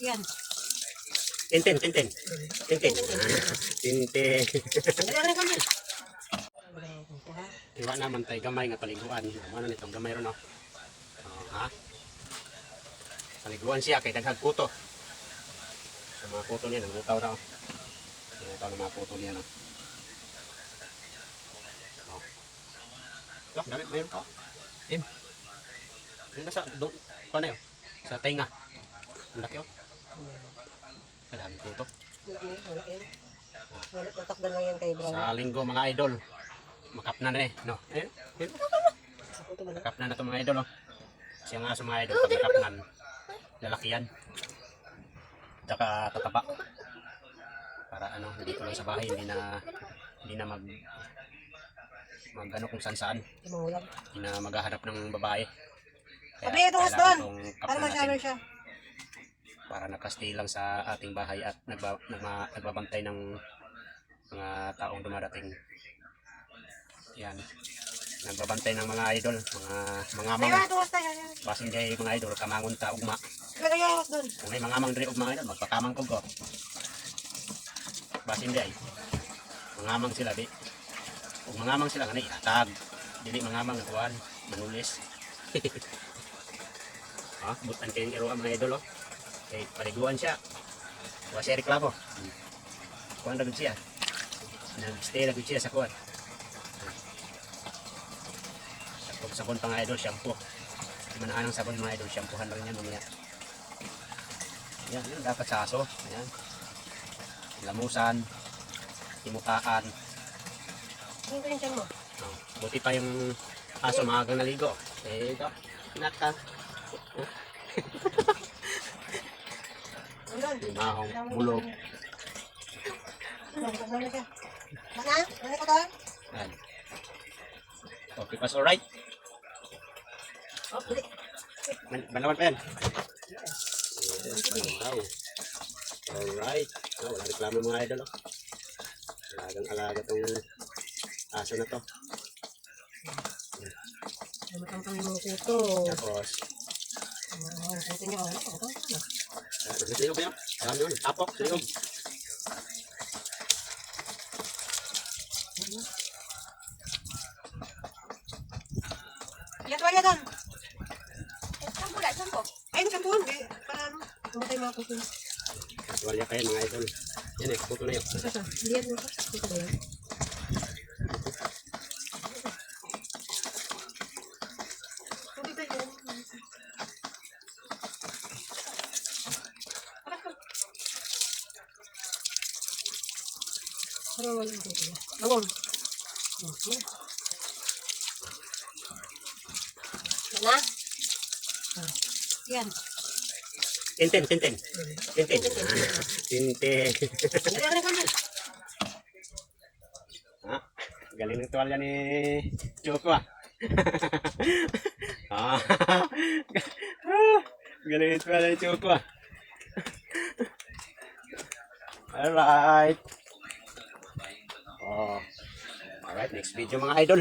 Yan. Tintin, tintin. Tintin. Tintin. Iwa naman tayo gamay nga paliguan. Ano nitong gamay ron no? Oh, ha? Paliguan siya kay daghag puto. Sa mga puto niya, nangutaw raw. Nangutaw ng mga puto niya no. Oh. Look, damit mayroon ka. Im. Yung nasa, doon, paano yun? Sa tenga. Ang laki oh. Madami puto. Wala. Wala tatakdan lang yan kay Brown. Sa linggo mga idol. Makap na na eh. No? Ako ito ba na? Na na ito mga idol. Oh. Siya nga sa mga idol, pag nakapnan, lalaki yan. Tsaka tataba. Para ano, hindi tuloy sa bahay, hindi na, hindi na mag, mag ano kung saan saan. Hindi na maghahanap ng babae. Sabi, ito, itong Para masyado siya. Para nakastay lang sa ating bahay at nagba, nagma, nagbabantay ng mga taong dumarating. Yan. Nagbabantay ng mga idol, mga mga mang basin kay mga idol kamangon ta ugma. Kung may mga mang diri ugma idol magpakamang ko ko. Basin di ay. Mangamang sila di. Ug mangamang sila kanay atag. Dili mangamang nga kuan, manulis. ah, butan kay iro mga idol oh. Kay paliguan siya. Wa siya reklamo. Kuan gud siya. Nag-stay na gud siya sa kuan. Sabon sabon pa nga idol shampoo. Manaan ang sabon mga idol, shampoohan lang yan mamaya. Yan, yun dapat sa aso. Ayan. Lamusan, timukaan. Ano yung tiyan mo? Oh, buti pa yung aso maagang naligo. Eh, ito. Naka. Doon. Mahong, bulog. Mana? Ano ko doon? Yan. Okay, pas alright. Oh, buli. Man banawan pa yan. Yes, banaw. Alright. Oh, wala reklamo mga idol. Oh. Alagang alaga tong aso na to. Namatang kami mga kuto. Tapos, Ah, kuto niya. Ano ko? uh, siliog ba yan? Alam yun, tapok, siliog. Lihat wala doon. Saan pula? Saan ko? Ay, nagkapuan. Eh, para ano? Tumatay mga kuto. Wala kayo mga idol. Yan eh, puto na yun. Lihat mo. Kuto yan? Kuto ba yan? Parang wala yung kuto. Awang. Oh, yan. Yan na. Ah, Yan. Tintin, tintin. Tintin. Tintin. Ha? Galing ng tuwalya ni Choco ah. ah. Galing ng tuwalya ni Choco ah. Alright, next video mga idol.